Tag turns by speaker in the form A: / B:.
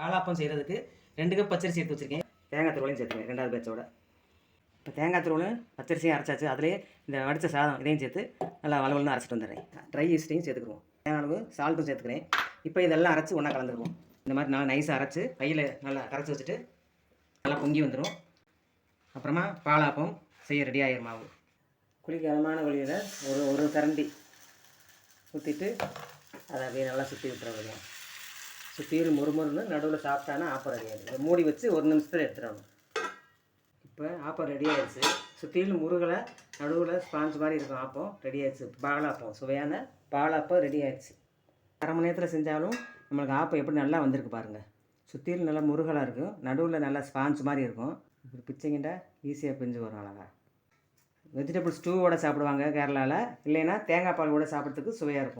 A: பாலாப்பம் செய்கிறதுக்கு ரெண்டு கப் பச்சரிசி எடுத்து வச்சுருக்கேன். தேங்காய் துருவலையும் சேர்த்துக்கேன் ரெண்டாவது பேச்சோட இப்போ தேங்காய் துருவலும் பச்சரிசியும் அரைச்சாச்சு. அதிலே இந்த வடித்த சாதம் இதையும் சேர்த்து நல்லா வளவலன்னு அரைச்சிட்டு வந்துடுறேன். ட்ரை ஈஸ்டையும் சேர்த்துக்குருவோம் தேங்காய் அளவு சால்ட்டும் சேர்த்துக்கிறேன். இப்போ இதெல்லாம் அரைச்சி ஒன்றா கலந்துருவோம். இந்த மாதிரி நல்லா நைஸாக அரைச்சி கையில் நல்லா கரைச்சி வச்சுட்டு நல்லா பொங்கி வந்துடும் அப்புறமா பாலாப்பம் செய்ய ரெடி ஆகிரும் மாவு. குளிர்காலமான வழியில் ஒரு ஒரு கரண்டி ஊற்றிட்டு அதை அப்படியே நல்லா சுற்றி விட்டுற முடியும் சுற்றிலும் முறுமுறுன்னு நடுவில் சாப்பிட்டானா ஆப்பம் ரெடி ஆகிடுது மூடி வச்சு ஒரு நிமிஷத்தில் எடுத்துடணும். இப்போ ஆப்பம் ரெடி ஆயிடுச்சு. சுற்றிலும் முருகலை நடுவில் ஸ்பாஞ்ச் மாதிரி இருக்கும் ஆப்பம் ரெடி ஆயிடுச்சு. பாலாப்பம் சுவையான பாலாப்பம் ரெடி ஆயிடுச்சு. அரை மணி நேரத்தில் செஞ்சாலும் நம்மளுக்கு ஆப்பம் எப்படி நல்லா வந்திருக்கு பாருங்கள் சுற்றிலும் நல்லா முருகலாக இருக்கும். நடுவில் நல்லா ஸ்பாஞ்ச் மாதிரி இருக்கும். இப்படி பிச்சைங்கிட்ட ஈஸியாக பிஞ்சு வரும் அழகா. வெஜிடபிள் ஸ்டூவோட சாப்பிடுவாங்க கேரளாவில் இல்லைன்னா தேங்காய் பால் கூட சாப்பிட்றதுக்கு சுவையாக இருக்கும்.